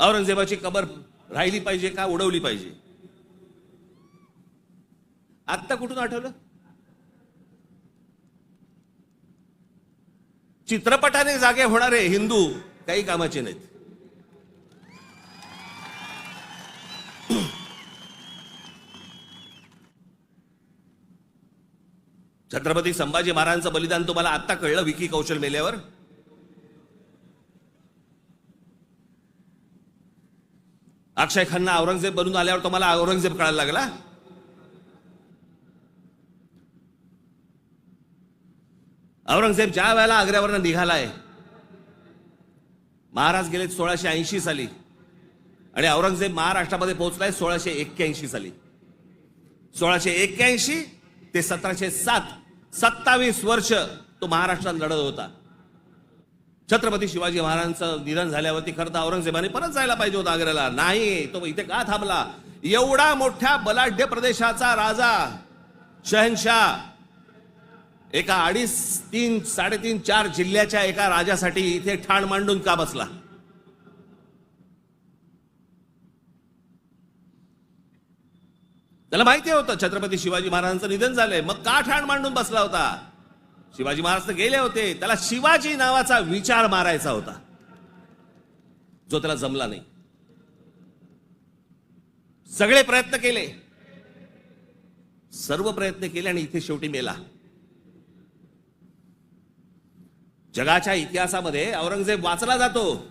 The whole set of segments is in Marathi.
औरंगजेबाची कबर राहिली पाहिजे का उडवली पाहिजे? आत्ता कुठून आठवलं? चित्रपटाने जागे होणारे हिंदू काही कामाचे नाहीत. छत्रपती संभाजी महाराजांचं बलिदान तुम्हाला आत्ता कळलं विकी कौशल मेल्यावर? अक्षय खन्ना औरंगजेब बनून आल्यावर तुम्हाला औरंगजेब कळायला लागला औरंगजेब ज्या वेळेला आग्र्यावरनं निघालाय महाराज गेले सोळाशे ऐंशी साली. आणि औरंगजेब महाराष्ट्रामध्ये पोहोचलाय सोळाशे एक्क्याऐंशी साली. सोळाशे एक्क्याऐंशी ते सतराशे सात सत्तावीस वर्ष तो महाराष्ट्रात लढत होता. छत्रपती शिवाजी महाराजांचं निधन झाल्यावरती खरं तर औरंगजेबाने परत जायला पाहिजे होता आग्र्याला. नाही तो इथे का थांबला? एवढा मोठ्या बलाढ्य प्रदेशाचा राजा शहनशाह एका अडीच तीन साडेतीन चार जिल्ह्याच्या एका राजासाठी इथे ठाण मांडून का बसला? त्याला माहिती होतं छत्रपती शिवाजी महाराजांचं निधन झालंय. मग का ठाण मांडून बसला होता? शिवाजी महाराज तर गेले होते. त्याला शिवाजी नावाचा विचार मारायचा होता. जो त्याला जमला नाही. सगळे प्रयत्न केले. सर्व प्रयत्न केले आणि इथे शेवटी मेला. जगाच्या इतिहासामध्ये औरंगजेब वाचला जातो.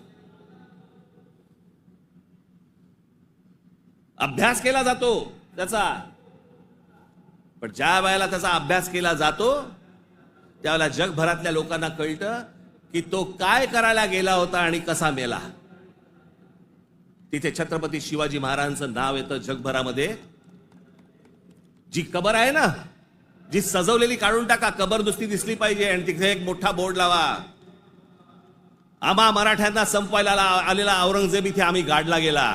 अभ्यास केला जातो त्याचा. पण ज्या वेळेला त्याचा अभ्यास केला जातो त्यावेळेला जगभरातल्या लोकांना कळतं की तो काय करायला गेला होता आणि कसा मेला. तिथे छत्रपती शिवाजी महाराजांचं नाव येतं जगभरामध्ये. जी कबर आहे ना जी सजवलेली काढून टाका कबर नुसती दिसली पाहिजे आणि तिथे एक मोठा बोर्ड लावा. आम्हा मराठ्यांना संपवायला आलेला औरंगजेब इथे आम्ही गाडला गेला.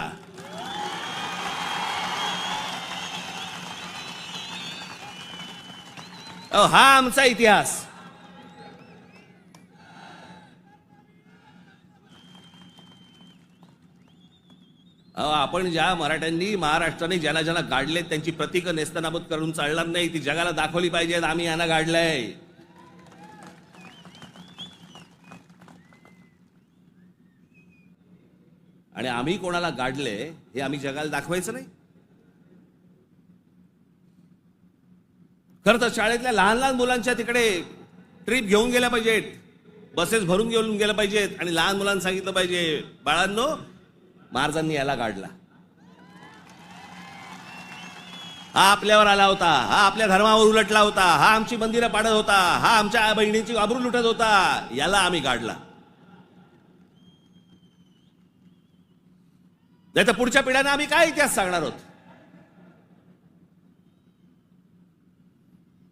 अहो, हा आमचा इतिहास. आपण ज्या मराठ्यांनी महाराष्ट्राने ज्यांना ज्यांना गाडले त्यांची प्रतीकं नेस्तनाबूत करून चालणार नाही. ती जगाला दाखवली पाहिजेत आम्ही यांना गाडलंय. आणि आम्ही कोणाला गाडले हे आम्ही जगाला दाखवायचं नाही. खरं तर शाळेतल्या लहान लहान मुलांच्या तिकडे ट्रिप घेऊन गेल्या पाहिजेत. बसेस भरून घेऊन गेल्या पाहिजेत. आणि लहान मुलांना सांगितलं पाहिजे बाळांनो महाराजांनी याला काढला हा आपल्यावर आला होता हा आपल्या धर्मावर उलटला होता हा आमची मंदिरं पाडत होता हा आमच्या बहिणीची आबरू लुटत होता याला आम्ही काढला नाही तर पुढच्या पिढ्यांना आम्ही काय इतिहास सांगणार आहोत?